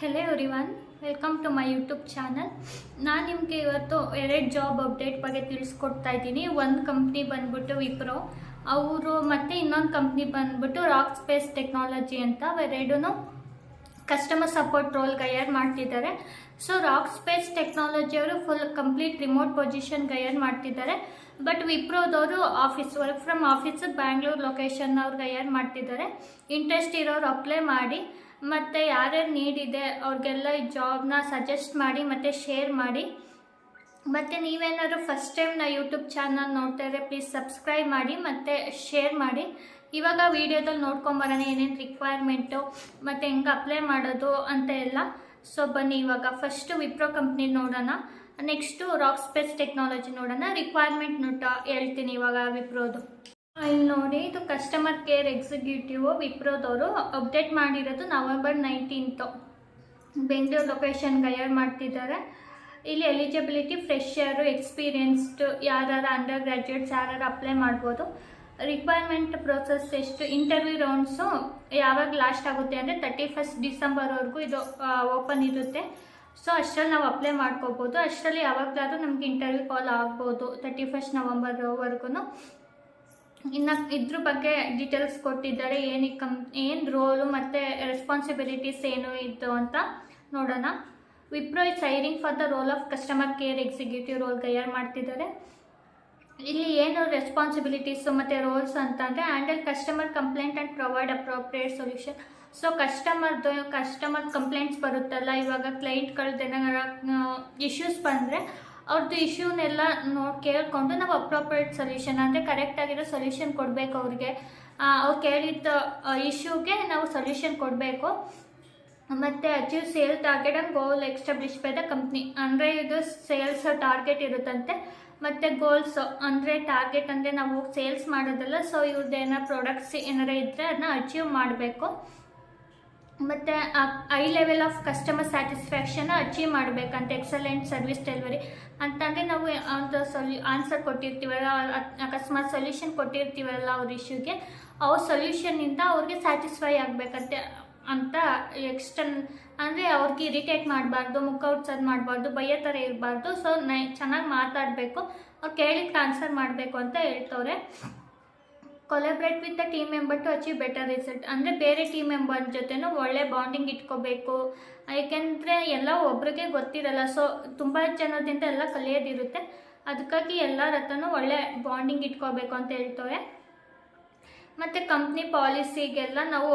Hello everyone welcome to my YouTube channel ನಾನು ನಿಮಗೆ ಇವತ್ತು ಎರಡು ಜಾಬ್ ಅಪ್ಡೇಟ್ ಬಗ್ಗೆ ತಿಳಿಸ್ಕೊಡ್ತಾ ಇದ್ದೀನಿ. ಒಂದು ಕಂಪ್ನಿ ಬಂದ್ಬಿಟ್ಟು ವಿಪ್ರೋ ಅವರು ಮತ್ತು ಇನ್ನೊಂದು ಕಂಪ್ನಿ ಬಂದ್ಬಿಟ್ಟು ರಾಕ್ ಸ್ಪೇಸ್ ಟೆಕ್ನಾಲಜಿ ಅಂತ ಎರಡೂ ಕಸ್ಟಮರ್ ಸಪೋರ್ಟ್ ರೋಲ್ ಹೈಯರ್ ಮಾಡ್ತಿದ್ದಾರೆ. ಸೊ ರಾಕ್ ಸ್ಪೇಸ್ ಟೆಕ್ನಾಲಜಿ ಅವರು ಫುಲ್ ಕಂಪ್ಲೀಟ್ ರಿಮೋಟ್ ಪೊಸಿಷನ್ಗೆ ಹೈಯರ್ ಮಾಡ್ತಿದ್ದಾರೆ. But ವಿಪ್ರೋದವರು office work from office Bangalore location ಅವ್ರು ಹೈಯರ್ ಮಾಡ್ತಿದ್ದಾರೆ. ಇಂಟ್ರೆಸ್ಟ್ ಇರೋರು ಅಪ್ಲೈ ಮಾಡಿ. ಮತ್ತು ಯಾರ್ಯಾರು ನೀಡಿದೆ ಅವ್ರಿಗೆಲ್ಲ ಈ ಜಾಬ್ನ ಸಜೆಸ್ಟ್ ಮಾಡಿ, ಮತ್ತು ಶೇರ್ ಮಾಡಿ. ಮತ್ತು ನೀವೇನಾದರೂ ಫಸ್ಟ್ ಟೈಮ್ ನಾ ಯೂಟ್ಯೂಬ್ ಚಾನಲ್ ನೋಡ್ತಾ ಇದ್ರೆ ಪ್ಲೀಸ್ ಸಬ್ಸ್ಕ್ರೈಬ್ ಮಾಡಿ, ಮತ್ತು ಶೇರ್ ಮಾಡಿ. ಇವಾಗ ವಿಡಿಯೋದಲ್ಲಿ ನೋಡ್ಕೊಂಬರೋಣ ಏನೇನು ರಿಕ್ವೈರ್ಮೆಂಟು ಮತ್ತು ಹೆಂಗೆ ಅಪ್ಲೈ ಮಾಡೋದು ಅಂತ ಎಲ್ಲ. ಸೊ ಬನ್ನಿ ಇವಾಗ ಫಸ್ಟು ವಿಪ್ರೋ ಕಂಪ್ನಿ ನೋಡೋಣ. ನೆಕ್ಸ್ಟು ರಾಕ್ ಸ್ಪೇಸ್ ಟೆಕ್ನಾಲಜಿ ನೋಡೋಣ ರಿಕ್ವೈರ್ಮೆಂಟ್ ನೋಟ ಹೇಳ್ತೀನಿ ಇವಾಗ ವಿಪ್ರೋದು ಇಲ್ಲಿ ನೋಡಿ, ಇದು ಕಸ್ಟಮರ್ ಕೇರ್ ಎಕ್ಸಿಕ್ಯೂಟಿವ್ ವಿಪ್ರೋದವರು ಅಪ್ಡೇಟ್ ಮಾಡಿರೋದು November nineteenth Bengaluru location hire ಮಾಡ್ತಿದ್ದಾರೆ. ಇಲ್ಲಿ ಎಲಿಜಿಬಿಲಿಟಿ ಫ್ರೆಶರು ಎಕ್ಸ್ಪೀರಿಯನ್ಸ್ಡ್ ಯಾರು ಅಂಡರ್ ಗ್ರ್ಯಾಜುಯೇಟ್ಸ್ ಯಾರು ಅಪ್ಲೈ ಮಾಡ್ಬೋದು. ರಿಕ್ವೈರ್ಮೆಂಟ್ ಪ್ರೊಸೆಸ್ ಎಷ್ಟು ಇಂಟರ್ವ್ಯೂ ರೌಂಡ್ಸು ಯಾವಾಗ ಲಾಸ್ಟ್ ಆಗುತ್ತೆ ಅಂದರೆ ತರ್ಟಿ ಫಸ್ಟ್ ಡಿಸೆಂಬರ್ವರೆಗೂ ಇದು ಓಪನ್ ಇರುತ್ತೆ. ಸೊ ಅಷ್ಟರಲ್ಲಿ ನಾವು ಅಪ್ಲೈ ಮಾಡ್ಕೋಬೋದು. ಅಷ್ಟರಲ್ಲಿ ಯಾವಾಗಲಾದರೂ ನಮಗೆ ಇಂಟರ್ವ್ಯೂ ಕಾಲ್ ಆಗ್ಬೋದು ತರ್ಟಿ ಫಸ್ಟ್ ನವಂಬರ್ವರೆಗೂ ಇನ್ನು ಇದ್ರ ಬಗ್ಗೆ ಡೀಟೇಲ್ಸ್ ಕೊಟ್ಟಿದ್ದಾರೆ. ಏನು ಕಂ, ಏನು ರೋಲು ಮತ್ತು ರೆಸ್ಪಾನ್ಸಿಬಿಲಿಟೀಸ್ ಏನು ಇತ್ತು ಅಂತ ನೋಡೋಣ. Wipro is hiring for the role of customer care executive role ತಯಾರು ಮಾಡ್ತಿದ್ದಾರೆ. ಇಲ್ಲಿ ಏನು ರೆಸ್ಪಾನ್ಸಿಬಿಲಿಟೀಸು ಮತ್ತು ರೋಲ್ಸ್ ಅಂತಂದರೆ handle customer complaint and provide appropriate solution so ಕಸ್ಟಮರ್ದು customer complaints ಬರುತ್ತಲ್ಲ, ಇವಾಗ ಕ್ಲೈಂಟ್ಗಳ್ದು ಏನಾರ ಇಶ್ಯೂಸ್ ಬಂದರೆ ಅವ್ರದ್ದು ಇಶ್ಯೂನೆಲ್ಲ ನೋಡಿ ಕೇಳಿಕೊಂಡು ನಾವು ಅಪ್ರೋಪ್ರಿಯೇಟ್ ಸೊಲ್ಯೂಷನ್ ಅಂದರೆ ಕರೆಕ್ಟಾಗಿರೋ ಸೊಲ್ಯೂಷನ್ ಕೊಡಬೇಕು ಅವ್ರಿಗೆ. ಅವ್ರು ಕೇಳಿದ್ದ ಇಶ್ಯೂಗೆ ನಾವು ಸೊಲ್ಯೂಷನ್ ಕೊಡಬೇಕು. ಮತ್ತು achieve sale target and goal establish by the company ಅಂದರೆ ಇದು ಸೇಲ್ಸ್ ಟಾರ್ಗೆಟ್ ಇರುತ್ತಂತೆ. ಮತ್ತು ಗೋಲ್ಸ್ ಅಂದರೆ ಟಾರ್ಗೆಟ್ ಅಂದರೆ ನಾವು ಸೇಲ್ಸ್ ಮಾಡೋದಲ್ಲ ಸೊ ಇವ್ರದ್ದು ಏನಾರು ಪ್ರಾಡಕ್ಟ್ಸ್ ಏನಾರ ಇದ್ದರೆ ಅದನ್ನ ಅಚೀವ್ ಮಾಡಬೇಕು. ಮತ್ತು high level of customer satisfaction achieve ಮಾಡಬೇಕಂತ ಎಕ್ಸಲೆಂಟ್ ಸರ್ವಿಸ್ ಡೆಲಿವರಿ ಅಂತಂದರೆ ನಾವು ಒಂದು ಸೊಲ್ಯೂ ಆನ್ಸರ್ ಕೊಟ್ಟಿರ್ತೀವಲ್ಲ ಅಕಸ್ಮಾತ್ ಸೊಲ್ಯೂಷನ್ ಕೊಟ್ಟಿರ್ತೀವಲ್ಲ ಅವ್ರ ಇಶ್ಯೂಗೆ ಅವ್ರ ಸೊಲ್ಯೂಷನ್ನಿಂದ ಅವ್ರಿಗೆ ಸ್ಯಾಟಿಸ್ಫೈ ಆಗಬೇಕಂತೆ ಅಂತ ಎಕ್ಸ್ಟರ್ನ್ ಅಂದರೆ ಅವ್ರಿಗೆ ಇರಿಟೇಟ್ ಮಾಡಬಾರ್ದು, ಮುಖ ಉಡ್ಸೋದು ಮಾಡಬಾರ್ದು ಭಯ ಥರ ಇರಬಾರ್ದು ಸೊ ನೈ, ಚೆನ್ನಾಗಿ ಮಾತಾಡಬೇಕು, ಅವ್ರು ಕೇಳಿದ ಆನ್ಸರ್ ಮಾಡಬೇಕು ಅಂತ ಹೇಳ್ತವ್ರೆ. Collaborate with the team member to achieve better result ಅಂದರೆ ಬೇರೆ ಟೀಮ್ ಮೆಂಬರ್ ಜೊತೆನೂ ಒಳ್ಳೆ ಬಾಂಡಿಂಗ್ ಇಟ್ಕೋಬೇಕು. ಏಕೆಂದರೆ ಎಲ್ಲ ಒಬ್ರಿಗೆ ಗೊತ್ತಿರಲ್ಲ. ಸೊ ತುಂಬ ಜನದಿಂದ ಎಲ್ಲ ಕಲಿಯೋದಿರುತ್ತೆ. ಅದಕ್ಕಾಗಿ ಎಲ್ಲರ ಹತ್ರನೂ ಒಳ್ಳೆ ಬಾಂಡಿಂಗ್ ಇಟ್ಕೋಬೇಕು ಅಂತ ಹೇಳ್ತವೆ ಮತ್ತು ಕಂಪ್ನಿ ಪಾಲಿಸಿಗೆಲ್ಲ ನಾವು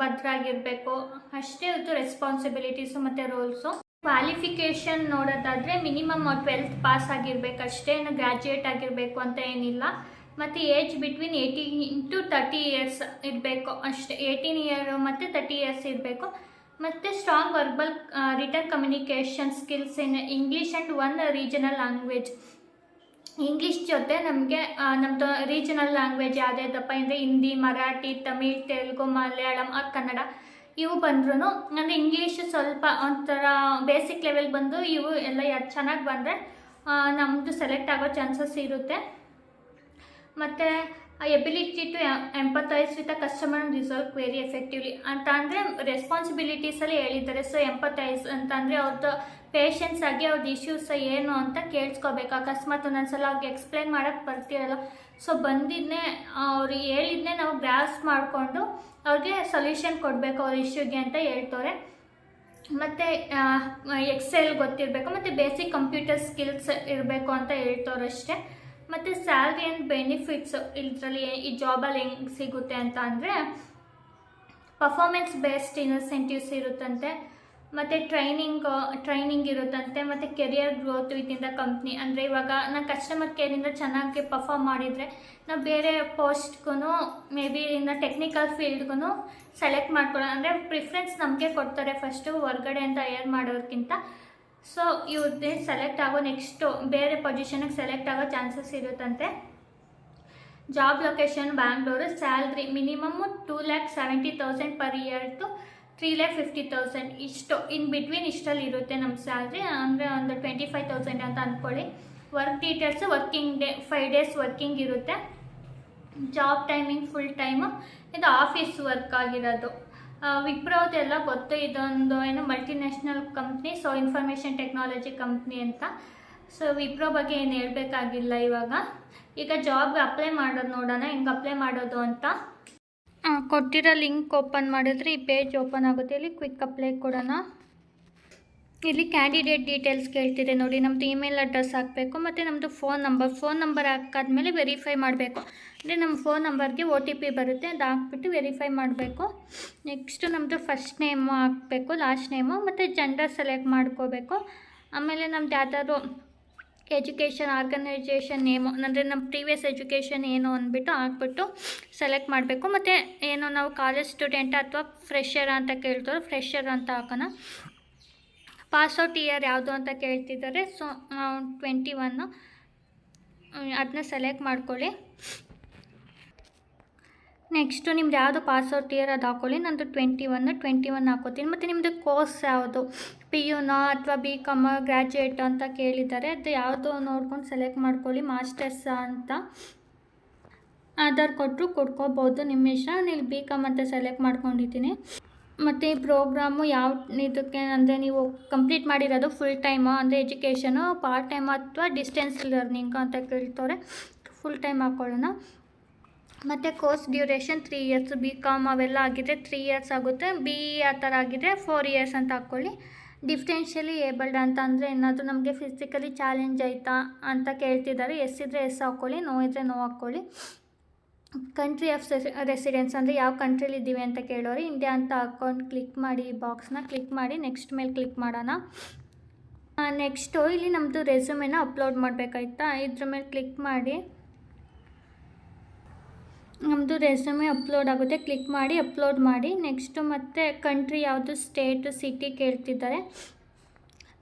ಭದ್ರಾಗಿರಬೇಕು. ಅಷ್ಟೇ ಇದು ರೆಸ್ಪಾನ್ಸಿಬಿಲಿಟೀಸು ಮತ್ತು ರೋಲ್ಸು ಕ್ವಾಲಿಫಿಕೇಷನ್ ನೋಡೋದಾದರೆ ಮಿನಿಮಮ್ ಟ್ವೆಲ್ತ್ ಪಾಸ್ ಆಗಿರಬೇಕು. ಅಷ್ಟೇನು ಗ್ರ್ಯಾಜುಯೇಟ್ ಆಗಿರಬೇಕು ಅಂತ ಏನಿಲ್ಲ. ಮತ್ತು age between eighteen to thirty years ಇರಬೇಕು. ಅಷ್ಟೇ ಏಯ್ಟೀನ್ ಇಯರ್ ಮತ್ತು ತರ್ಟಿ ಇಯರ್ಸ್ ಇರಬೇಕು. ಮತ್ತು strong verbal written communication skills in English and one regional language English ಜೊತೆ ನಮಗೆ ನಮ್ಮದು ರೀಜನಲ್ ಲ್ಯಾಂಗ್ವೇಜ್ ಯಾವುದ್ಯಾವ್ದಪ್ಪ ಅಂದರೆ ಹಿಂದಿ, ಮರಾಠಿ, ತಮಿಳ್, ತೆಲುಗು, ಮಲಯಾಳಂ, ಆ, ಕನ್ನಡ ಇವು ಬಂದ್ರೂ ಅಂದರೆ ಇಂಗ್ಲೀಷ್ ಸ್ವಲ್ಪ ಒಂಥರ ಬೇಸಿಕ್ ಲೆವೆಲ್ ಬಂದು ಇವು ಎಲ್ಲ ಚೆನ್ನಾಗಿ ಬಂದರೆ ನಮ್ಮದು ಸೆಲೆಕ್ಟ್ ಆಗೋ ಚಾನ್ಸಸ್ ಇರುತ್ತೆ. ಮತ್ತು ability to empathise with a customer resolve very effectively ಅಂತ ಅಂದರೆ ರೆಸ್ಪಾನ್ಸಿಬಿಲಿಟೀಸಲ್ಲಿ ಹೇಳಿದ್ದಾರೆ. ಸೊ ಎಂಪತೈಸ್ ಅಂತಂದರೆ ಅವ್ರದ್ದು ಪೇಷನ್ಸ್ ಆಗಿ ಅವ್ರದ್ದು ಇಶ್ಯೂಸ್ ಏನು ಅಂತ ಕೇಳಿಸ್ಕೋಬೇಕು. ಅಕಸ್ಮಾತ್ ಒಂದೊಂದ್ಸಲ ಅವ್ರಿಗೆ ಎಕ್ಸ್ಪ್ಲೈನ್ ಮಾಡೋಕ್ಕೆ ಬರ್ತಿರಲ್ಲ. ಸೊ ಬಂದಿದ್ದನ್ನೇ ಅವ್ರು ಹೇಳಿದ್ನೇ ನಾವು ಗ್ರಾಸ್ ಮಾಡಿಕೊಂಡು ಅವ್ರಿಗೆ ಸೊಲ್ಯೂಷನ್ ಕೊಡಬೇಕು ಅವ್ರ ಇಶ್ಯೂಗೆ ಅಂತ ಹೇಳ್ತವ್ರೆ. ಮತ್ತು ಎಕ್ಸೆಲ್ ಗೊತ್ತಿರಬೇಕು. ಮತ್ತು ಬೇಸಿಕ್ ಕಂಪ್ಯೂಟರ್ ಸ್ಕಿಲ್ಸ್ ಇರಬೇಕು ಅಂತ ಹೇಳ್ತವ್ರಷ್ಟೇ ಮತ್ತು ಸ್ಯಾಲ್ರಿ ಆ್ಯಂಡ್ ಬೆನಿಫಿಟ್ಸ್ ಇದರಲ್ಲಿ ಈ ಜಾಬಲ್ಲಿ ಹೆಂಗೆ ಸಿಗುತ್ತೆ ಅಂತ ಅಂದರೆ ಪರ್ಫಾರ್ಮೆನ್ಸ್ ಬೇಸ್ಡ್ ಇನ್ಸೆಂಟಿವ್ಸ್ ಇರುತ್ತಂತೆ, ಮತ್ತು ಟ್ರೈನಿಂಗ್ ಟ್ರೈನಿಂಗ್ ಇರುತ್ತಂತೆ, ಮತ್ತು career growth within the company ಅಂದರೆ ಇವಾಗ ನಾನು ಕಸ್ಟಮರ್ ಕೇರಿಂದ ಚೆನ್ನಾಗಿ ಪರ್ಫಾರ್ಮ್ ಮಾಡಿದರೆ, ನಾವು ಬೇರೆ ಪೋಸ್ಟ್ಗೂ ಮೇ ಬಿ ಇನ್ನು ಟೆಕ್ನಿಕಲ್ ಫೀಲ್ಡ್ಗೂ ಸೆಲೆಕ್ಟ್ ಮಾಡ್ಕೊಳ್ಳೋ ಅಂದರೆ ಪ್ರಿಫರೆನ್ಸ್ ನಮಗೆ ಕೊಡ್ತಾರೆ ಫಸ್ಟು ಹೊರ್ಗಡೆಯಿಂದ ಹೈಯರ್ ಮಾಡೋರ್ಗಿಂತ ಸೊ ಇವ್ರದ್ದೇ ಸೆಲೆಕ್ಟ್ ಆಗೋ ನೆಕ್ಸ್ಟು ಬೇರೆ ಪೊಸಿಷನಿಗೆ ಸೆಲೆಕ್ಟ್ ಆಗೋ ಚಾನ್ಸಸ್ ಇರುತ್ತಂತೆ. Job location Bangalore salary minimum two lakh seventy thousand per year to three lakh fifty thousand ಇಷ್ಟು ಇನ್ ಬಿಟ್ವೀನ್ ಇಷ್ಟಲ್ಲಿ ಇರುತ್ತೆ ನಮ್ಮ ಸ್ಯಾಲ್ರಿ ಅಂದರೆ ಒಂದು ಟ್ವೆಂಟಿ ಫೈವ್ ತೌಸಂಡ್ ಅಂತ ಅಂದ್ಕೊಳ್ಳಿ work details working day five days working ಇರುತ್ತೆ. ಜಾಬ್ ಟೈಮಿಂಗ್ ಫುಲ್ ಟೈಮು ಇದು office work ಆಗಿರೋದು. ವಿಪ್ರೋ ಎಲ್ಲ ಗೊತ್ತು, ಇದೊಂದು ಏನು multinational company so information technology company ಅಂತ. ಸೊ ವಿಪ್ರೋ ಬಗ್ಗೆ ಏನು ಹೇಳಬೇಕಾಗಿಲ್ಲ ಇವಾಗ. ಈಗ ಜಾಬ್ಗೆ ಅಪ್ಲೈ ಮಾಡೋದು ನೋಡೋಣ, ಹೆಂಗೆ ಅಪ್ಲೈ ಮಾಡೋದು ಅಂತ. ಕೊಟ್ಟಿರೋ ಲಿಂಕ್ ಓಪನ್ ಮಾಡಿದ್ರೆ ಈ ಪೇಜ್ ಓಪನ್ ಆಗುತ್ತೆ. ಇಲ್ಲಿ ಕ್ವಿಕ್ ಅಪ್ಲೈ ಕೊಡೋಣ. ಇಲ್ಲಿ ಕ್ಯಾಂಡಿಡೇಟ್ ಡೀಟೇಲ್ಸ್ ಕೇಳ್ತಿದೆ ನೋಡಿ. ನಮ್ಮದು ಇಮೇಲ್ ಅಡ್ರೆಸ್ ಹಾಕಬೇಕು, ಮತ್ತು ನಮ್ಮದು ಫೋನ್ ನಂಬರ್ ಫೋನ್ ನಂಬರ್ ಹಾಕಾದ್ಮೇಲೆ ವೆರಿಫೈ ಮಾಡಬೇಕು. ಅಂದರೆ ನಮ್ಮ ಫೋನ್ ನಂಬರ್ಗೆ ಒ ಟಿ ಪಿ ಬರುತ್ತೆ, ಅದು ಹಾಕ್ಬಿಟ್ಟು ವೆರಿಫೈ ಮಾಡಬೇಕು. ನೆಕ್ಸ್ಟು ನಮ್ಮದು ಫಸ್ಟ್ ನೇಮು ಹಾಕಬೇಕು ಲಾಸ್ಟ್ ನೇಮು ಮತ್ತು ಜೆಂಡರ್ ಸೆಲೆಕ್ಟ್ ಮಾಡ್ಕೋಬೇಕು. ಆಮೇಲೆ ನಮ್ದು ಯಾವ್ದಾದ್ರು ಎಜುಕೇಷನ್ ಆರ್ಗನೈಜೇಷನ್ ನೇಮು ಅಂದರೆ ನಮ್ಮ ಪ್ರೀವಿಯಸ್ ಎಜುಕೇಷನ್ ಏನು ಅಂದ್ಬಿಟ್ಟು ಹಾಕ್ಬಿಟ್ಟು ಸೆಲೆಕ್ಟ್ ಮಾಡಬೇಕು. ಮತ್ತು ಏನು ನಾವು ಕಾಲೇಜ್ ಸ್ಟೂಡೆಂಟ್ ಅಥವಾ ಫ್ರೆಷರ್ ಅಂತ ಕೇಳ್ತಾರೆ ಫ್ರೆಷರ್ ಅಂತ ಹಾಕೋಣ. ಪಾಸ್ಔಟ್ ಇಯರ್ ಯಾವುದು ಅಂತ ಕೇಳ್ತಿದ್ದಾರೆ ಸೊ ಟ್ವೆಂಟಿ ಒನ್ನು ಅದನ್ನ ಸೆಲೆಕ್ಟ್ ಮಾಡ್ಕೊಳ್ಳಿ. ನೆಕ್ಸ್ಟು ನಿಮ್ದು ಯಾವುದು ಪಾಸ್ಔಟ್ ಇಯರ್ ಅದು ಹಾಕ್ಕೊಳ್ಳಿ ನಂದು ಟ್ವೆಂಟಿ ಒನ್ ಟ್ವೆಂಟಿ ಒನ್ ಹಾಕೋತೀನಿ. ಮತ್ತು ನಿಮ್ಮದು ಕೋರ್ಸ್ ಯಾವುದು? ಪಿ ಯುನೋ ಅಥವಾ ಬಿ ಕಾಮ ಗ್ರ್ಯಾಜುಯೇಟ್ ಅಂತ ಕೇಳಿದ್ದಾರೆ, ಅದು ಯಾವುದು ನೋಡ್ಕೊಂಡು ಸೆಲೆಕ್ಟ್ ಮಾಡ್ಕೊಳ್ಳಿ ಮಾಸ್ಟರ್ಸ್ ಅಂತ. ಆಧಾರ್ ಕೊಟ್ಟರು ಕೊಡ್ಕೋಬೋದು ನಿಮ್ಮ ಇಷ್ಟ. ನೀವು ಬಿ ಕಾಮ್ ಅಂತ ಸೆಲೆಕ್ಟ್ ಮಾಡ್ಕೊಂಡಿದ್ದೀನಿ. ಮತ್ತು ಈ ಪ್ರೋಗ್ರಾಮು ಯಾವ ಇದಕ್ಕೆ ಅಂದರೆ ನೀವು ಕಂಪ್ಲೀಟ್ ಮಾಡಿರೋದು ಫುಲ್ ಟೈಮು ಅಂದರೆ ಎಜುಕೇಷನು ಪಾರ್ಟ್ ಟೈಮ್ ಅಥವಾ ಡಿಸ್ಟೆನ್ಸ್ ಲರ್ನಿಂಗ್ ಅಂತ ಕೇಳ್ತವ್ರೆ ಫುಲ್ ಟೈಮ್ ಹಾಕ್ಕೊಳ್ಳೋಣ ಮತ್ತು course duration three years B com ಅವೆಲ್ಲ ಆಗಿದ್ರೆ ತ್ರೀ ಇಯರ್ಸ್ ಆಗುತ್ತೆ. ಬಿ ಇ ಆ ಥರ ಆಗಿದ್ರೆ ಫೋರ್ ಇಯರ್ಸ್ ಅಂತ ಹಾಕ್ಕೊಳ್ಳಿ ಡಿಫ್ರೆನ್ಷಿಯಲಿ ಏಬಲ್ಡ್ ಅಂತ ಅಂದರೆ ಏನಾದರೂ ನಮಗೆ ಫಿಸಿಕಲಿ ಚಾಲೆಂಜ್ ಆಯಿತಾ ಅಂತ ಕೇಳ್ತಿದ್ದಾರೆ. ಎಸ್ ಇದ್ದರೆ ಎಸ್ ಹಾಕ್ಕೊಳ್ಳಿ ನೋ ಇದ್ದರೆ ನೋ ಹಾಕ್ಕೊಳ್ಳಿ ಕಂಟ್ರಿ ಆಫ್ ರೆಸಿಡೆನ್ಸ್ ಅಂದರೆ ಯಾವ ಕಂಟ್ರೀಲಿ ಇದ್ದೀವಿ ಅಂತ ಕೇಳೋರು ಇಂಡಿಯಾ ಅಂತ ಅಕೌಂಟ್ ಕ್ಲಿಕ್ ಮಾಡಿ, ಈ ಬಾಕ್ಸ್ನ ಕ್ಲಿಕ್ ಮಾಡಿ ನೆಕ್ಸ್ಟ್ ಮೇಲೆ ಕ್ಲಿಕ್ ಮಾಡೋಣ. ನೆಕ್ಸ್ಟು ಇಲ್ಲಿ ನಮ್ಮದು ರೆಸ್ಯೂಮೆನ ಅಪ್ಲೋಡ್ ಮಾಡಬೇಕಾಯ್ತಾ? ಇದ್ರ ಮೇಲೆ ಕ್ಲಿಕ್ ಮಾಡಿ. ನಮ್ಮದು ರೆಸ್ಯೂಮೆ ಅಪ್ಲೋಡ್ ಆಗುತ್ತೆ. ಕ್ಲಿಕ್ ಮಾಡಿ ಅಪ್ಲೋಡ್ ಮಾಡಿ. ನೆಕ್ಸ್ಟು ಮತ್ತು ಕಂಟ್ರಿ ಯಾವುದು ಸ್ಟೇಟು ಸಿಟಿ ಕೇಳ್ತಿದ್ದಾರೆ.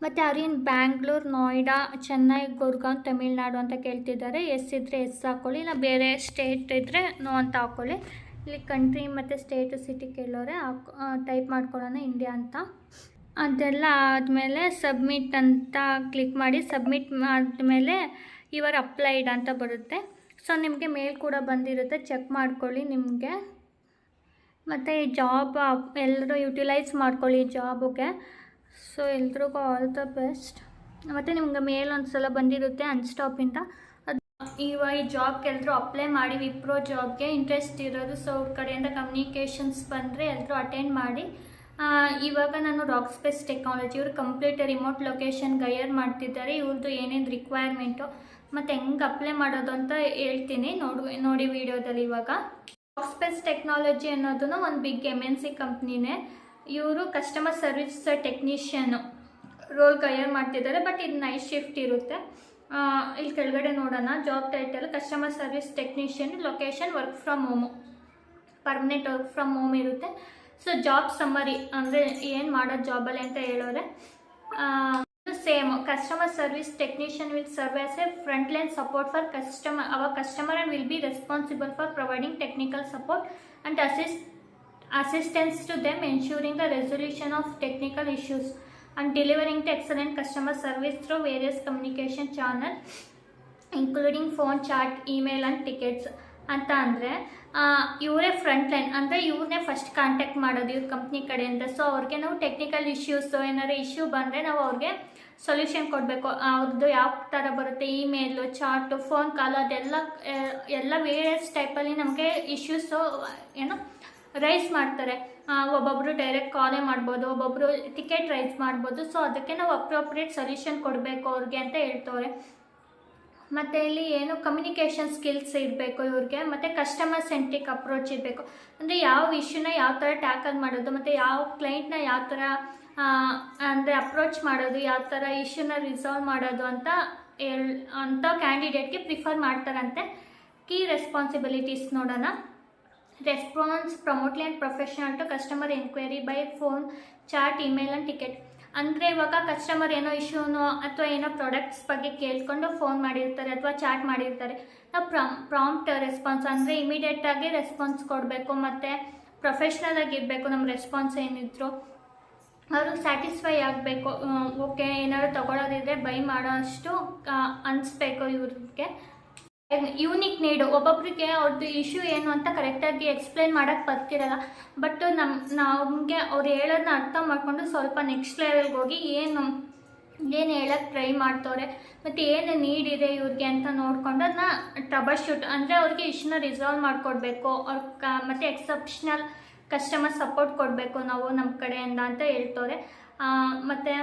ಮತ್ತು ಅವ್ರೇನು ಬ್ಯಾಂಗ್ಳೂರು ನೋಯ್ಡಾ ಚೆನ್ನೈ ಗುರ್ಗಾಂವ್ ತಮಿಳ್ನಾಡು ಅಂತ ಕೇಳ್ತಿದ್ದಾರೆ. ಎಸ್ ಇದ್ದರೆ ಎಸ್ ಹಾಕ್ಕೊಳ್ಳಿ ಇಲ್ಲ ಬೇರೆ ಸ್ಟೇಟ್ ಇದ್ದರೆ ನೋ ಅಂತ ಹಾಕ್ಕೊಳ್ಳಿ ಇಲ್ಲಿ ಕಂಟ್ರಿ ಮತ್ತು ಸ್ಟೇಟು ಸಿಟಿ ಕೇಳೋರೆ, ಹಾಕ್ ಟೈಪ್ ಮಾಡ್ಕೊಳ್ಳೋಣ ಇಂಡಿಯಾ ಅಂತ. ಅದೆಲ್ಲ ಆದಮೇಲೆ ಸಬ್ಮಿಟ್ ಅಂತ ಕ್ಲಿಕ್ ಮಾಡಿ ಸಬ್ಮಿಟ್ ಮಾಡಿದ್ಮೇಲೆ ಇವರ್ ಅಪ್ಲೈಡ್ ಅಂತ ಬರುತ್ತೆ. ಸೊ ನಿಮಗೆ ಮೇಲ್ ಕೂಡ ಬಂದಿರುತ್ತೆ ಚೆಕ್ ಮಾಡ್ಕೊಳ್ಳಿ ನಿಮಗೆ. ಮತ್ತು ಜಾಬ್ ಎಲ್ಲರೂ ಯುಟಿಲೈಸ್ ಮಾಡ್ಕೊಳ್ಳಿ ಜಾಬ್ಗೆ ಸೊ ಎಲ್ರಿಗೂ ಆಲ್ ದ ಬೆಸ್ಟ್ ಮತ್ತು ನಿಮ್ಗೆ ಮೇಲ್ ಒಂದು ಸಲ ಬಂದಿರುತ್ತೆ ಅನ್ಸ್ಟಾಪಿಂದ ಅದು ಇವಾಗ ಈ ಜಾಬ್ಗೆ ಎಲ್ಲರೂ ಅಪ್ಲೈ ಮಾಡಿ ವಿಪ್ರೋ ಜಾಬ್ಗೆ ಇಂಟ್ರೆಸ್ಟ್ ಇರೋದು. ಸೊ ಅವ್ರ ಕಡೆಯಿಂದ ಕಮ್ಯುನಿಕೇಷನ್ಸ್ ಬಂದರೆ ಎಲ್ಲರೂ ಅಟೆಂಡ್ ಮಾಡಿ. ಇವಾಗ ನಾನು ರಾಕ್ ಸ್ಪೇಸ್ ಟೆಕ್ನಾಲಜಿ ಇವರು ಕಂಪ್ಲೀಟ್ ರಿಮೋಟ್ ಲೊಕೇಶನ್ ಗೈಯರ್ ಮಾಡ್ತಿದ್ದಾರೆ. ಇವ್ರದ್ದು ಏನೇನು ರಿಕ್ವೈರ್ಮೆಂಟು ಮತ್ತು ಹೆಂಗೆ ಅಪ್ಲೈ ಮಾಡೋದು ಅಂತ ಹೇಳ್ತೀನಿ. ನೋಡು, ನೋಡಿ ವಿಡಿಯೋದಲ್ಲಿ ಇವಾಗ. ರಾಕ್ ಸ್ಪೇಸ್ ಟೆಕ್ನಾಲಜಿ ಅನ್ನೋದು ಒಂದು ಬಿಗ್ ಎಂ ಎನ್ ಸಿ ಕಂಪ್ನಿನೇ ಇವರು customer service technician role hire ಮಾಡ್ತಿದ್ದಾರೆ ಬಟ್ ಇದು ನೈಟ್ ಶಿಫ್ಟ್ ಇರುತ್ತೆ. ಇಲ್ಲಿ ಕೆಳಗಡೆ ನೋಡೋಣ job title customer service technician location work from home permanent work from home ಇರುತ್ತೆ. ಸೊ ಜಾಬ್ ಸಮ್ಮರಿ ಅಂದರೆ ಏನು ಮಾಡೋದು ಜಾಬಲ್ಲಿ ಅಂತ ಹೇಳೋರೆ same customer service technician will serve a front line support for customer ಅವ customer and will be responsible for providing technical support and assist assistance to them ensuring the resolution of technical issues and delivering excellent customer service through various communication channels including phone chat email and tickets ಅಂತ ಅಂದರೆ ಇವರೇ front line ಅಂದರೆ ಇವ್ರನ್ನೇ first contact ಮಾಡೋದು ಇವ್ರ company ಕಡೆಯಿಂದ so ಅವ್ರಿಗೆ ನಾವು technical issues ಏನಾದ್ರು ಇಶ್ಯೂ ಬಂದರೆ ನಾವು ಅವ್ರಿಗೆ ಸೊಲ್ಯೂಷನ್ ಕೊಡಬೇಕು ಅವ್ರದ್ದು ಯಾವ ಥರ ಬರುತ್ತೆ ಇಮೇಲು ಚಾಟು ಫೋನ್ ಕಾಲ್ ಅದೆಲ್ಲ ಎಲ್ಲ ವೇರಿಯಸ್ ಟೈಪಲ್ಲಿ ನಮಗೆ ಇಶ್ಯೂಸು ಏನು ರೈಸ್ ಮಾಡ್ತಾರೆ. ಒಬ್ಬೊಬ್ಬರು ಡೈರೆಕ್ಟ್ ಕಾಲೇ ಮಾಡ್ಬೋದು ಒಬ್ಬೊಬ್ಬರು ಟಿಕೆಟ್ ರೈಸ್ ಮಾಡ್ಬೋದು. ಸೊ ಅದಕ್ಕೆ ನಾವು ಅಪ್ರೋಪ್ರಿಯೇಟ್ ಸೊಲ್ಯೂಷನ್ ಕೊಡಬೇಕು ಅವ್ರಿಗೆ ಅಂತ ಹೇಳ್ತವ್ರೆ. ಮತ್ತು ಇಲ್ಲಿ ಏನು ಕಮ್ಯುನಿಕೇಷನ್ ಸ್ಕಿಲ್ಸ್ ಇರಬೇಕು ಇವ್ರಿಗೆ, ಮತ್ತು ಕಸ್ಟಮರ್ ಸೆಂಟ್ರಿಕ್ ಅಪ್ರೋಚ್ ಇರಬೇಕು. ಅಂದರೆ ಯಾವ ಇಶ್ಯೂನ ಯಾವ ಥರ ಟ್ಯಾಕಲ್ ಮಾಡೋದು, ಮತ್ತು ಯಾವ ಕ್ಲೈಂಟ್ನ ಯಾವ ಥರ ಅಂದರೆ ಅಪ್ರೋಚ್ ಮಾಡೋದು, ಯಾವ ಥರ ಇಶ್ಯೂನ ರಿಸಾಲ್ವ್ ಮಾಡೋದು ಅಂತ ಹೇಳ್ ಅಂಥ ಕ್ಯಾಂಡಿಡೇಟ್ಗೆ ಪ್ರಿಫರ್ ಮಾಡ್ತಾರಂತೆ. ಕೀ ರೆಸ್ಪಾನ್ಸಿಬಿಲಿಟೀಸ್ ನೋಡೋಣ. Response promptly and professional to customer enquiry by phone chat email and ticket ಅಂದರೆ ಇವಾಗ ಕಸ್ಟಮರ್ ಏನೋ ಇಶ್ಯೂನೋ ಅಥವಾ ಏನೋ ಪ್ರಾಡಕ್ಟ್ಸ್ ಬಗ್ಗೆ ಕೇಳ್ಕೊಂಡು ಫೋನ್ ಮಾಡಿರ್ತಾರೆ ಅಥವಾ ಚಾಟ್ ಮಾಡಿರ್ತಾರೆ. ನಾವು ಪ್ರಾಮ್ ಪ್ರಾಂಪ್ಟ್ ರೆಸ್ಪಾನ್ಸ್ ಅಂದರೆ ಇಮಿಡಿಯೇಟಾಗಿ ರೆಸ್ಪಾನ್ಸ್ ಕೊಡಬೇಕು ಮತ್ತು ಪ್ರೊಫೆಷ್ನಲ್ ಆಗಿರಬೇಕು ನಮ್ಮ ರೆಸ್ಪಾನ್ಸ್ ಏನಿದ್ರು. ಅವ್ರಿಗೆ ಸ್ಯಾಟಿಸ್ಫೈ ಆಗಬೇಕು ಓಕೆ ಏನಾದ್ರು ತೊಗೊಳೋದಿದ್ರೆ ಬೈ ಮಾಡೋ ಅಷ್ಟು ಅನಿಸ್ಬೇಕು ಇವ್ರಿಗೆ. ಯೂನಿಕ್ ನೀಡು ಒಬ್ಬೊಬ್ರಿಗೆ ಅವ್ರದ್ದು ಇಶ್ಯೂ ಏನು ಅಂತ ಕರೆಕ್ಟಾಗಿ ಎಕ್ಸ್ಪ್ಲೈನ್ ಮಾಡೋಕ್ಕೆ ಬರ್ತಿರಲ್ಲ. ಬಟ್ ನಮ್ಮ ನಮಗೆ ಅವ್ರು ಹೇಳೋದನ್ನ ಅರ್ಥ ಮಾಡಿಕೊಂಡು ಸ್ವಲ್ಪ ನೆಕ್ಸ್ಟ್ ಲೆವೆಲ್ಗೆ ಹೋಗಿ ಏನು ಏನು ಹೇಳಕ್ಕೆ ಟ್ರೈ ಮಾಡ್ತವ್ರೆ, ಮತ್ತು ಏನು ಇದೆ ಇವ್ರಿಗೆ ಅಂತ ನೋಡ್ಕೊಂಡು ಅದನ್ನ ಟ್ರಬಲ್ ಶೂಟ್ ಅಂದರೆ ಅವ್ರಿಗೆ ಇಷ್ಟನ್ನ ರಿಸಾಲ್ವ್ ಮಾಡಿಕೊಡ್ಬೇಕು. ಅವ್ರ ಕ, ಮತ್ತು ಎಕ್ಸೆಪ್ಷನಲ್ ಕಸ್ಟಮರ್ ಸಪೋರ್ಟ್ ಕೊಡಬೇಕು ನಾವು ನಮ್ಮ ಕಡೆಯಿಂದ ಅಂತ ಹೇಳ್ತವ್ರೆ. ಮತ್ತು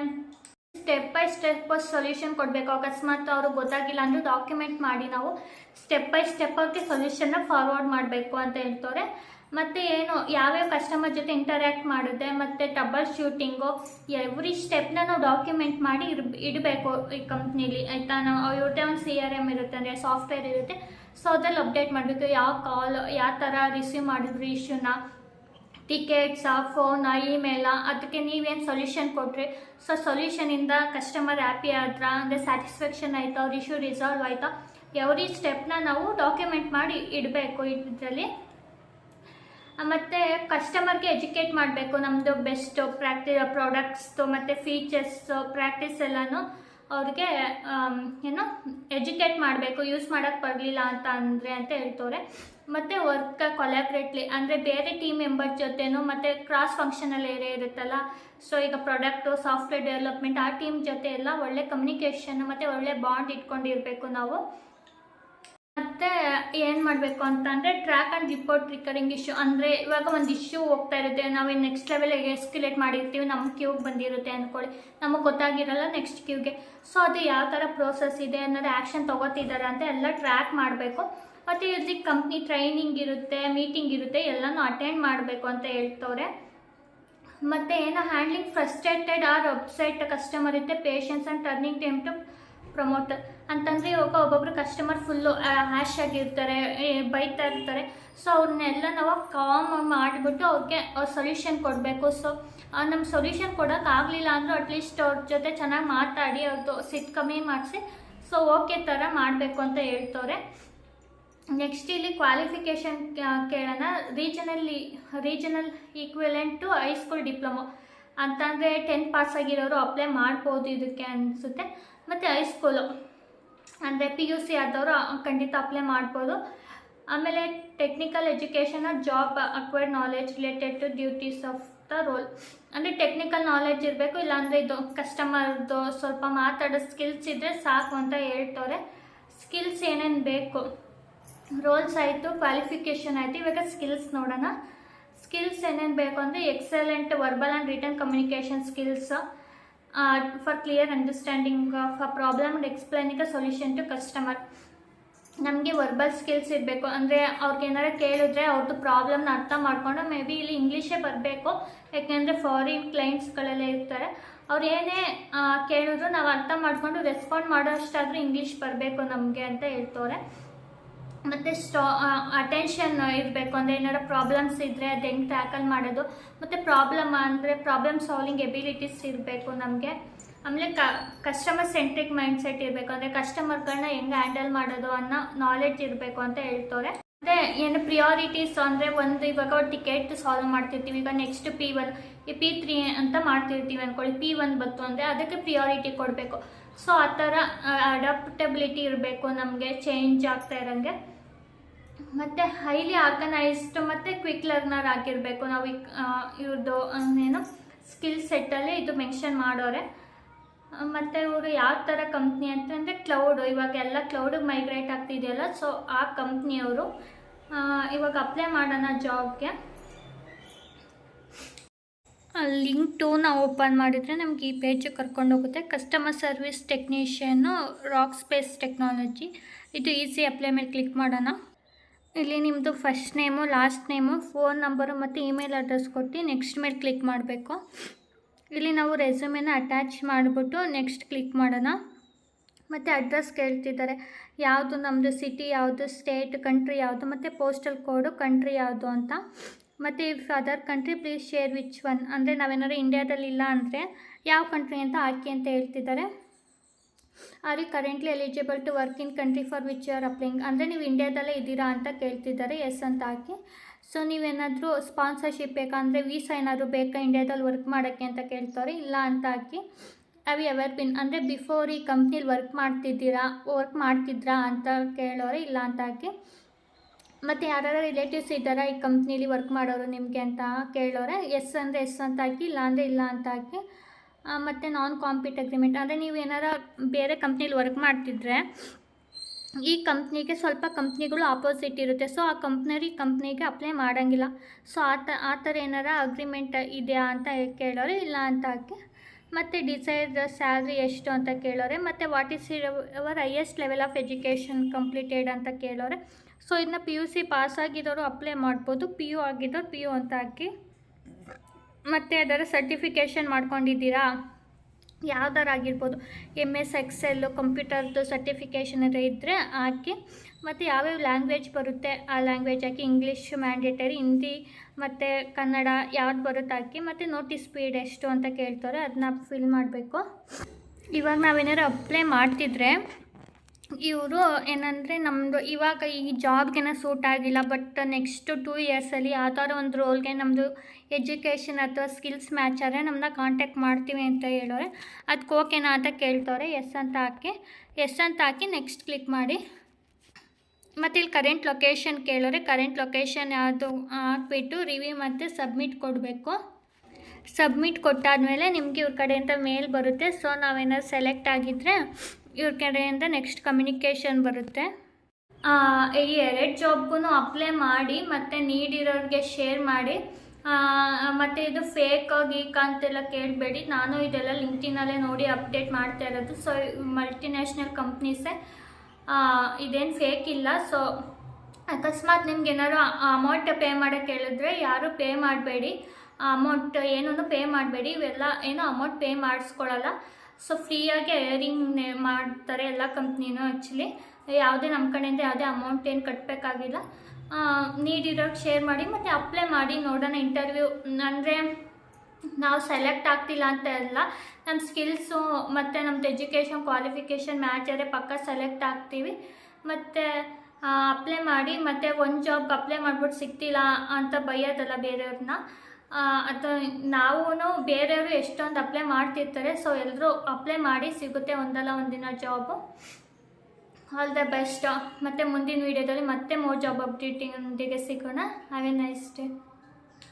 ಸ್ಟೆಪ್ ಬೈ ಸ್ಟೆಪ್ ಸೊಲ್ಯೂಷನ್ ಕೊಡಬೇಕು. ಅಕಸ್ಮಾತ್ ಅವರು ಗೊತ್ತಾಗಿಲ್ಲ ಅಂದರೆ ಡಾಕ್ಯುಮೆಂಟ್ ಮಾಡಿ ನಾವು ಸ್ಟೆಪ್ ಬೈ ಸ್ಟೆಪ್ ಅವ್ರಿಗೆ ಸೊಲ್ಯೂಷನ್ನ ಫಾರ್ವರ್ಡ್ ಮಾಡಬೇಕು ಅಂತ ಹೇಳ್ತವ್ರೆ ಮತ್ತು ಏನು, ಯಾವ್ಯಾವ ಕಸ್ಟಮರ್ ಜೊತೆ ಇಂಟರ್ಯಾಕ್ಟ್ ಮಾಡಿದೆ ಮತ್ತು ಟಬಲ್ ಶೂಟಿಂಗು ಎವ್ರಿ ಸ್ಟೆಪ್ನ ನಾವು ಡಾಕ್ಯುಮೆಂಟ್ ಮಾಡಿ ಇಡಬೇಕು ಈ ಕಂಪ್ನೀಲಿ ಆಯಿತಾ? ನಾವು ಇವ್ರದ್ದೇ ಒಂದು ಸಿ ಆರ್ ಎಂ ಇರುತ್ತೆ ಅಂದರೆ ಸಾಫ್ಟ್ವೇರ್ ಇರುತ್ತೆ. ಸೊ, ಅದ್ರಲ್ಲಿ ಅಪ್ಡೇಟ್ ಮಾಡಬೇಕು. ಯಾವ ಕಾಲ್ ಯಾವ ಥರ ರಿಸೀವ್ ಮಾಡಿದ್ರು ಇಶ್ಯೂನ ಟಿಕೆಟ್ಸಾ ಫೋನಾ ಇಮೇಲಾ ಅದಕ್ಕೆ ನೀವೇನು ಸೊಲ್ಯೂಷನ್ ಕೊಟ್ರಿ? ಸೊ ಸೊಲ್ಯೂಷನಿಂದ ಕಸ್ಟಮರ್ ಹ್ಯಾಪಿ ಆದ್ರ? ಅಂದರೆ ಸ್ಯಾಟಿಸ್ಫ್ಯಾಕ್ಷನ್ ಆಯಿತಾ? ಅವ್ರ ಇಶ್ಯೂ ರಿಸಾಲ್ವ್ ಆಯಿತಾ? ಎವ್ರಿ ಸ್ಟೆಪ್ನ ನಾವು ಡಾಕ್ಯುಮೆಂಟ್ ಮಾಡಿ ಇಡಬೇಕು ಇದರಲ್ಲಿ. ಮತ್ತು ಕಸ್ಟಮರ್ಗೆ ಎಜುಕೇಟ್ ಮಾಡಬೇಕು ನಮ್ಮದು ಬೆಸ್ಟು ಪ್ರಾಕ್ಟಿ ಪ್ರಾಡಕ್ಟ್ಸ್ದು ಮತ್ತು ಫೀಚರ್ಸು ಪ್ರಾಕ್ಟೀಸ್ ಎಲ್ಲನೂ ಅವ್ರಿಗೆ ಏನು ಎಜುಕೇಟ್ ಮಾಡಬೇಕು. ಯೂಸ್ ಮಾಡೋಕ್ಕೆ ಬರಲಿಲ್ಲ ಅಂತ ಅಂದರೆ ಅಂತ ಹೇಳ್ತವ್ರೆ. ಮತ್ತು ವರ್ಕ್ ಕೊಲಾಬ್ರೇಟ್ಲಿ ಅಂದರೆ ಬೇರೆ ಟೀಮ್ ಮೆಂಬರ್ ಜೊತೆನೂ ಮತ್ತು ಕ್ರಾಸ್ ಫಂಕ್ಷನಲ್ ಏರಿಯಾ ಇರುತ್ತಲ್ಲ ಸೊ ಈಗ ಪ್ರಾಡಕ್ಟು ಸಾಫ್ಟ್ವೇರ್ ಡೆವಲಪ್ಮೆಂಟ್ ಆ ಟೀಮ್ ಜೊತೆ ಎಲ್ಲ ಒಳ್ಳೆ ಕಮ್ಯುನಿಕೇಷನ್ ಮತ್ತು ಒಳ್ಳೆ ಬಾಂಡ್ ಇಟ್ಕೊಂಡಿರಬೇಕು ನಾವು. ಮತ್ತೆ ಏನು ಮಾಡಬೇಕು ಅಂತ ಅಂದರೆ track and report recurring issue ಅಂದರೆ ಇವಾಗ ಒಂದು ಇಶ್ಯೂ ಹೋಗ್ತಾ ಇರುತ್ತೆ, ನಾವು ನೆಕ್ಸ್ಟ್ ಲೆವೆಲ್ಗೆ ಎಸ್ಕ್ಯುಲೇಟ್ ಮಾಡಿರ್ತೀವಿ ನಮ್ಮ ಕ್ಯೂಗೆ ಬಂದಿರುತ್ತೆ ಅಂದ್ಕೊಳ್ಳಿ ನಮಗೆ ಗೊತ್ತಾಗಿರಲ್ಲ ನೆಕ್ಸ್ಟ್ ಕ್ಯೂಗೆ ಸೊ ಅದು ಯಾವ ಥರ ಪ್ರೋಸೆಸ್ ಇದೆ ಅನ್ನೋದು ಆ್ಯಕ್ಷನ್ ತೊಗೋತಿದ್ದಾರೆ ಅಂತ ಎಲ್ಲ ಟ್ರ್ಯಾಕ್ ಮಾಡಬೇಕು. ಮತ್ತು ಇಲ್ಲಿ ಕಂಪ್ನಿ ಟ್ರೈನಿಂಗ್ ಇರುತ್ತೆ ಮೀಟಿಂಗ್ ಇರುತ್ತೆ, ಎಲ್ಲನೂ ಅಟೆಂಡ್ ಮಾಡಬೇಕು ಅಂತ ಹೇಳ್ತವ್ರೆ. ಮತ್ತು ಏನೋ handling frustrated or website customer ಇರುತ್ತೆ patience and turning time to promoter ಅಂತಂದರೆ ಇವಾಗ ಒಬ್ಬೊಬ್ರು ಕಸ್ಟಮರ್ ಫುಲ್ಲು ಹ್ಯಾಶ್ ಆಗಿರ್ತಾರೆ ಬೈತಾ ಇರ್ತಾರೆ. ಸೊ ಅವ್ರನ್ನೆಲ್ಲ ನಾವು ಕಾಮ್ ಮಾಡಿಬಿಟ್ಟು ಅವ್ರಿಗೆ ಅವ್ರ ಸೊಲ್ಯೂಷನ್ ಕೊಡಬೇಕು. ಸೊ ನಮ್ಮ ಸೊಲ್ಯೂಷನ್ ಕೊಡೋಕ್ಕಾಗಲಿಲ್ಲ ಅಂದರೂ ಅಟ್ಲೀಸ್ಟ್ ಅವ್ರ ಜೊತೆ ಚೆನ್ನಾಗಿ ಮಾತಾಡಿ ಅವ್ರದ್ದು ಸಿಟ್ಟು ಕಮ್ಮಿ ಮಾಡಿಸಿ. ಸೊ ಓಕೆ ಥರ ಮಾಡಬೇಕು ಅಂತ ಹೇಳ್ತವ್ರೆ. ನೆಕ್ಸ್ಟ್ ಇಲ್ಲಿ ಕ್ವಾಲಿಫಿಕೇಷನ್ ಕೇಳೋಣ. ರೀಜನಲ್ಲಿ regional equivalent to high school diploma ಅಂತಂದರೆ ಟೆಂತ್ ಪಾಸ್ ಆಗಿರೋರು ಅಪ್ಲೈ ಮಾಡ್ಬೋದು ಇದಕ್ಕೆ ಅನಿಸುತ್ತೆ. ಮತ್ತು ಹೈಸ್ಕೂಲು ಅಂದರೆ ಪಿ ಯು ಸಿ ಆದವರು ಖಂಡಿತ ಅಪ್ಲೈ ಮಾಡ್ಬೋದು. ಆಮೇಲೆ technical education job acquired knowledge related to duties of the role ಅಂದರೆ ಟೆಕ್ನಿಕಲ್ ನಾಲೆಜ್ ಇರಬೇಕು, ಇಲ್ಲಾಂದರೆ ಇದು ಕಸ್ಟಮರ್ದು ಸ್ವಲ್ಪ ಮಾತಾಡೋ ಸ್ಕಿಲ್ಸ್ ಇದ್ದರೆ ಸಾಕು ಅಂತ ಹೇಳ್ತವ್ರೆ. ಸ್ಕಿಲ್ಸ್ ಏನೇನು ಬೇಕು? ರೋಲ್ಸ್ ಆಯಿತು ಕ್ವಾಲಿಫಿಕೇಷನ್ ಆಯಿತು. ಇವಾಗ ಸ್ಕಿಲ್ಸ್ ನೋಡೋಣ. ಸ್ಕಿಲ್ಸ್ ಏನೇನು ಬೇಕು ಅಂದರೆ excellent verbal and written communication skills for clear understanding of a problem and explaining a solution to customer ನಮಗೆ ವರ್ಬಲ್ ಸ್ಕಿಲ್ಸ್ ಇರಬೇಕು. ಅಂದರೆ ಅವ್ರಿಗೆ ಕೇಳಿದ್ರೆ ಅವ್ರದ್ದು ಪ್ರಾಬ್ಲಮ್ನ ಅರ್ಥ ಮಾಡಿಕೊಂಡು ಮೇ ಬಿ ಇಲ್ಲಿ ಇಂಗ್ಲೀಷೇ ಬರಬೇಕು. ಯಾಕೆಂದರೆ ಫಾರಿನ್ ಕ್ಲೈಂಟ್ಸ್ಗಳೆಲ್ಲ ಇರ್ತಾರೆ. ಅವ್ರು ಏನೇ ಕೇಳಿದ್ರು ನಾವು ಅರ್ಥ ಮಾಡಿಕೊಂಡು ರೆಸ್ಪಾಂಡ್ ಮಾಡೋಷ್ಟಾದರೂ ಇಂಗ್ಲೀಷ್ ಬರಬೇಕು ನಮಗೆ ಅಂತ ಹೇಳ್ತವ್ರೆ. ಮತ್ತು ಸ್ಟಾ ಅಟೆನ್ಷನ್ ಇರಬೇಕು. ಅಂದರೆ ಏನಾರು ಪ್ರಾಬ್ಲಮ್ಸ್ ಇದ್ದರೆ ಅದು ಹೆಂಗೆ ಟ್ಯಾಕಲ್ ಮಾಡೋದು. ಮತ್ತು ಪ್ರಾಬ್ಲಮ್ ಅಂದರೆ ಪ್ರಾಬ್ಲಮ್ ಸಾಲ್ವಿಂಗ್ ಎಬಿಲಿಟೀಸ್ ಇರಬೇಕು ನಮಗೆ. ಆಮೇಲೆ ಕ ಕಸ್ಟಮರ್ ಸೆಂಟ್ರಿಕ್ ಮೈಂಡ್ ಸೆಟ್ ಇರಬೇಕು. ಅಂದರೆ ಕಸ್ಟಮರ್ಗಳನ್ನ ಹೆಂಗೆ ಹ್ಯಾಂಡಲ್ ಮಾಡೋದು ಅನ್ನೋ ನಾಲೆಡ್ಜ್ ಇರಬೇಕು ಅಂತ ಹೇಳ್ತವ್ರೆ ಮತ್ತು ಏನು ಪ್ರಿಯಾರಿಟೀಸ್ ಅಂದರೆ ಒಂದು ಇವಾಗ ಟಿಕೆಟ್ ಸಾಲ್ವ್ ಮಾಡ್ತಿರ್ತೀವಿ. ಈಗ next P one P three ಅಂತ ಮಾಡ್ತಿರ್ತೀವಿ ಅಂದ್ಕೊಳ್ಳಿ ಪಿ ಒನ್ ಬಂತು ಅಂದರೆ ಅದಕ್ಕೆ ಪ್ರಿಯಾರಿಟಿ ಕೊಡಬೇಕು. ಸೊ ಆ ಥರ ಅಡಾಪ್ಟಬಿಲಿಟಿ ಇರಬೇಕು, ನಮಗೆ ಚೇಂಜ್ ಆಗ್ತಾ ಇರೋಂಗೆ. ಮತ್ತು ಹೈಲಿ ಆರ್ಗನೈಸ್ಡ್ ಮತ್ತು ಕ್ವಿಕ್ ಲರ್ನರ್ ಆಗಿರಬೇಕು. ನಾವು ಇವ್ರದ್ದು ಏನು ಸ್ಕಿಲ್ ಸೆಟ್ಟಲ್ಲಿ ಇದು ಮೆನ್ಷನ್ ಮಾಡೋರೆ. ಮತ್ತು ಇವರು ಯಾವ ಥರ ಕಂಪ್ನಿ ಅಂತಂದರೆ ಕ್ಲೌಡು ಇವಾಗ ಎಲ್ಲ ಕ್ಲೌಡಿಗೆ ಮೈಗ್ರೇಟ್ ಆಗ್ತಿದೆಯಲ್ಲ ಸೊ ಆ ಕಂಪ್ನಿಯವರು ಇವಾಗ ಅಪ್ಲೈ ಮಾಡೋಣ ಜಾಬ್ಗೆ ಲಿಂಕ್ ಟೂನ ಓಪನ್ ಮಾಡಿದರೆ ನಮ್ಗೆ ಈ ಪೇಜ್ ಕರ್ಕೊಂಡು ಹೋಗುತ್ತೆ. Customer service technician rock space technology ಇದು ಈಸಿ ಅಪ್ಲೈ ಮೇಲೆ ಕ್ಲಿಕ್ ಮಾಡೋಣ. ಇಲ್ಲಿ ನಿಮ್ಮದು first name last name phone number ಮತ್ತು ಇಮೇಲ್ ಅಡ್ರೆಸ್ ಕೊಟ್ಟು ನೆಕ್ಸ್ಟ್ ಮೇಲೆ ಕ್ಲಿಕ್ ಮಾಡಬೇಕು. ಇಲ್ಲಿ ನಾವು ರೆಸ್ಯೂಮೆನ ಅಟ್ಯಾಚ್ ಮಾಡಿಬಿಟ್ಟು ನೆಕ್ಸ್ಟ್ ಕ್ಲಿಕ್ ಮಾಡೋಣ. ಮತ್ತು ಅಡ್ರೆಸ್ ಕೇಳ್ತಿದ್ದಾರೆ. ಯಾವುದು ನಮ್ಮದು ಸಿಟಿ ಯಾವುದು ಸ್ಟೇಟ್ ಕಂಟ್ರಿ ಯಾವುದು, ಮತ್ತು ಪೋಸ್ಟಲ್ ಕೋಡು ಕಂಟ್ರಿ ಯಾವುದು ಅಂತ. ಮತ್ತು if other country please share which one ಅಂದರೆ ನಾವೇನಾದ್ರು ಇಂಡಿಯಾದಲ್ಲಿ ಇಲ್ಲ ಅಂದರೆ ಯಾವ ಕಂಟ್ರಿ ಅಂತ ಹಾಕಿ ಅಂತ ಹೇಳ್ತಿದ್ದಾರೆ. Are you currently eligible to work in country for which you are applying ಅಂದರೆ ನೀವು ಇಂಡಿಯಾದಲ್ಲೇ ಇದ್ದೀರಾ ಅಂತ ಕೇಳ್ತಿದ್ದಾರೆ ಎಸ್ ಅಂತ ಹಾಕಿ. ಸೊ ನೀವೇನಾದರೂ ಸ್ಪಾನ್ಸರ್ಶಿಪ್ ಬೇಕಾ? ಅಂದರೆ ವೀಸಾ ಏನಾದರೂ ಬೇಕಾ ಇಂಡಿಯಾದಲ್ಲಿ ವರ್ಕ್ ಮಾಡೋಕ್ಕೆ ಅಂತ ಕೇಳ್ತಾರೆ, ಇಲ್ಲ ಅಂತ ಹಾಕಿ. ಹ್ಯಾವ್ ಎವರ್ ಬಿನ್ ಅಂದರೆ ಬಿಫೋರ್ ಈ ಕಂಪ್ನಿಲಿ ವರ್ಕ್ ಮಾಡ್ತಿದ್ದೀರಾ ವರ್ಕ್ ಮಾಡ್ತಿದ್ರಾ ಅಂತ ಕೇಳೋರೆ, ಇಲ್ಲ ಅಂತ ಹಾಕಿ. ಮತ್ತು ಯಾರು ರಿಲೇಟಿವ್ಸ್ ಇದ್ದಾರಾ ಈ ಕಂಪ್ನೀಲಿ ವರ್ಕ್ ಮಾಡೋರು ನಿಮಗೆ ಅಂತ ಕೇಳೋರೆ ಎಸ್ ಅಂದರೆ ಎಸ್ ಅಂತ ಹಾಕಿ ಇಲ್ಲ ಅಂದರೆ ಇಲ್ಲ ಅಂತ ಹಾಕಿ ಮತ್ತು ನಾನ್ ಕಾಂಪಿಟ್ ಅಗ್ರಿಮೆಂಟ್ ಅಂದರೆ ನೀವು ಏನಾರ ಬೇರೆ ಕಂಪ್ನೀಲಿ ವರ್ಕ್ ಮಾಡ್ತಿದ್ರೆ, ಈ ಕಂಪ್ನಿಗೆ ಸ್ವಲ್ಪ ಕಂಪ್ನಿಗಳು ಆಪೋಸಿಟ್ ಇರುತ್ತೆ. ಸೊ ಆ ಕಂಪ್ನರಿ ಕಂಪ್ನಿಗೆ ಅಪ್ಲೈ ಮಾಡೋಂಗಿಲ್ಲ. ಸೊ ಆ ಥರ ಆ ಥರ ಏನಾರ ಅಗ್ರಿಮೆಂಟ್ ಇದೆಯಾ ಅಂತ ಕೇಳೋರೆ, ಇಲ್ಲ ಅಂತ ಹಾಕಿ, ಮತ್ತು ಡಿಸೈಡ್ ಸ್ಯಾಲ್ರಿ ಎಷ್ಟು ಅಂತ ಕೇಳೋರೆ, ಮತ್ತು what is your highest level of education completed ಅಂತ ಕೇಳೋರೆ. ಸೊ ಇದನ್ನ ಪಿ ಯು ಸಿ ಪಾಸ್ ಆಗಿದ್ದವರು ಅಪ್ಲೈ ಮಾಡ್ಬೋದು. ಪಿ ಯು ಆಗಿದ್ದವ್ರು ಪಿ ಯು ಅಂತ ಹಾಕಿ. ಮತ್ತು ಅದರ ಸರ್ಟಿಫಿಕೇಷನ್ ಮಾಡ್ಕೊಂಡಿದ್ದೀರಾ? ಯಾವ್ದಾರು ಆಗಿರ್ಬೋದು ಎಂ ಎಸ್ ಎಕ್ಸೆಲ್ಲು ಕಂಪ್ಯೂಟರ್ದು ಸರ್ಟಿಫಿಕೇಷನ್ ಅದೇ ಇದ್ದರೆ ಹಾಕಿ. ಮತ್ತು ಯಾವ್ಯಾವ ಲ್ಯಾಂಗ್ವೇಜ್ ಬರುತ್ತೆ? ಆ ಲ್ಯಾಂಗ್ವೇಜ್ ಹಾಕಿ ಇಂಗ್ಲೀಷ್ ಮ್ಯಾಂಡೇಟರಿ ಹಿಂದಿ ಮತ್ತು ಕನ್ನಡ ಯಾವ್ದು ಬರುತ್ತೆ ಹಾಕಿ. ಮತ್ತು ನೋಟಿಸ್ ಪೀರಿಯಡ್ ಎಷ್ಟು ಅಂತ ಕೇಳ್ತಾರೆ ಅದನ್ನ ಫಿಲ್ ಮಾಡಬೇಕು. ಇವಾಗ ನಾವೇನಾದ್ರು ಅಪ್ಲೈ ಮಾಡ್ತಿದ್ರೆ ಇವರು ಏನಂದರೆ ನಮ್ಮದು ಇವಾಗ ಈ ಜಾಬ್ಗೆನ ಸೂಟ್ ಆಗಿಲ್ಲ ಬಟ್ ನೆಕ್ಸ್ಟ್ ಟೂ ಇಯರ್ಸಲ್ಲಿ ಆ ಥರ ಒಂದು ರೋಲ್ಗೆ ನಮ್ಮದು ಎಜುಕೇಷನ್ ಅಥವಾ ಸ್ಕಿಲ್ಸ್ ಮ್ಯಾಚ್ ಆದರೆ ನಮ್ಮನ್ನ ಕಾಂಟ್ಯಾಕ್ಟ್ ಮಾಡ್ತೀವಿ ಅಂತ ಹೇಳೋರೆ. ಅದಕ್ಕೆ ಓಕೆನಾ ಅಂತ ಕೇಳ್ತವ್ರೆ. ಎಸ್ ಅಂತ ಹಾಕಿ ಎಸ್ ಅಂತ ಹಾಕಿ ನೆಕ್ಸ್ಟ್ ಕ್ಲಿಕ್ ಮಾಡಿ. ಮತ್ತು ಇಲ್ಲಿ ಕರೆಂಟ್ ಲೊಕೇಶನ್ ಕೇಳೋರೆ. ಕರೆಂಟ್ ಲೊಕೇಶನ್ ಯಾವುದು ಹಾಕ್ಬಿಟ್ಟು ರಿವ್ಯೂ ಮತ್ತು ಸಬ್ಮಿಟ್ ಕೊಡಬೇಕು. ಸಬ್ಮಿಟ್ ಕೊಟ್ಟಾದಮೇಲೆ ನಿಮಗೆ ಇವ್ರ ಕಡೆಯಿಂದ ಮೇಲ್ ಬರುತ್ತೆ. ಸೊ ನಾವೇನಾದ್ರು ಸೆಲೆಕ್ಟ್ ಆಗಿದ್ದರೆ ಇವ್ರ ಕಡೆಯಿಂದ ನೆಕ್ಸ್ಟ್ ಕಮ್ಯುನಿಕೇಷನ್ ಬರುತ್ತೆ. ಈ ಎರಡು ಜಾಬ್ಗೂ ಅಪ್ಲೈ ಮಾಡಿ, ಮತ್ತು ನೀಡಿರೋರಿಗೆ ಶೇರ್ ಮಾಡಿ. ಮತ್ತು ಇದು ಫೇಕ್ ಗೀಕ್ ಅಂತೆಲ್ಲ ಕೇಳಬೇಡಿ. ನಾನು ಇದೆಲ್ಲ ಲಿಂಕ್ಟಿನಲ್ಲೇ ನೋಡಿ ಅಪ್ಡೇಟ್ ಮಾಡ್ತಾ ಇರೋದು. ಸೊ ಮಲ್ಟಿನ್ಯಾಷನಲ್ ಕಂಪ್ನೀಸೇ ಇದೇನು ಫೇಕ್ ಇಲ್ಲ. ಸೊ ಅಕಸ್ಮಾತ್ ನಿಮ್ಗೆ ಏನಾದ್ರು ಅಮೌಂಟ್ ಪೇ ಮಾಡೋಕ್ಕೆ ಹೇಳಿದ್ರೆ ಯಾರು ಪೇ ಮಾಡಬೇಡಿ. ಅಮೌಂಟ್ ಏನೂ ಪೇ ಮಾಡಬೇಡಿ. ಇವೆಲ್ಲ ಏನೋ ಅಮೌಂಟ್ ಪೇ ಮಾಡಿಸ್ಕೊಳ್ಳಲ್ಲ ಸೊ ಫ್ರೀಯಾಗಿ ಏರಿಂಗ್ ಮಾಡ್ತಾರೆ ಎಲ್ಲ ಕಂಪ್ನಿನೂ ಆ್ಯಕ್ಚುಲಿ ಯಾವುದೇ ನಮ್ಮ ಕಡೆಯಿಂದ ಯಾವುದೇ ಅಮೌಂಟ್ ಏನು ಕಟ್ಟಬೇಕಾಗಿಲ್ಲ ನೀಡಿರೋಕ್ಕೆ ಶೇರ್ ಮಾಡಿ ಮತ್ತು ಅಪ್ಲೈ ಮಾಡಿ ನೋಡೋಣ ಇಂಟರ್ವ್ಯೂ ಅಂದರೆ ನಾವು ಸೆಲೆಕ್ಟ್ ಆಗ್ತಿಲ್ಲ ಅಂತ ಅಲ್ಲ ನಮ್ಮ ಸ್ಕಿಲ್ಸು ಮತ್ತು ನಮ್ಮದು ಎಜುಕೇಷನ್ ಕ್ವಾಲಿಫಿಕೇಷನ್ ಮ್ಯಾಚ್ ಆದರೆ ಪಕ್ಕ ಸೆಲೆಕ್ಟ್ ಆಗ್ತೀವಿ. ಮತ್ತು ಅಪ್ಲೈ ಮಾಡಿ ಮತ್ತು ಒಂದು ಜಾಬ್ ಅಪ್ಲೈ ಮಾಡ್ಬಿಟ್ಟು ಸಿಗ್ತಿಲ್ಲ ಅಂತ ಬೈಯೋದಲ್ಲ ಬೇರೆಯವ್ರನ್ನ. ಅಥವಾ ನಾವು ಬೇರೆಯವರು ಎಷ್ಟೊಂದು ಅಪ್ಲೈ ಮಾಡ್ತಿರ್ತಾರೆ ಸೊ ಎಲ್ಲರೂ ಅಪ್ಲೈ ಮಾಡಿ ಸಿಗುತ್ತೆ ಒಂದಲ್ಲ ಒಂದಿನ ಜಾಬು ಆಲ್ ದ ಬೆಸ್ಟ್ ಮತ್ತು ಮುಂದಿನ ವೀಡಿಯೋದಲ್ಲಿ ಮತ್ತೆ ಮೋರ್ ಜಾಬ್ ಅಪ್ಡೇಟಿಂಗ್ ಸಿಗೋಣ. Have a nice day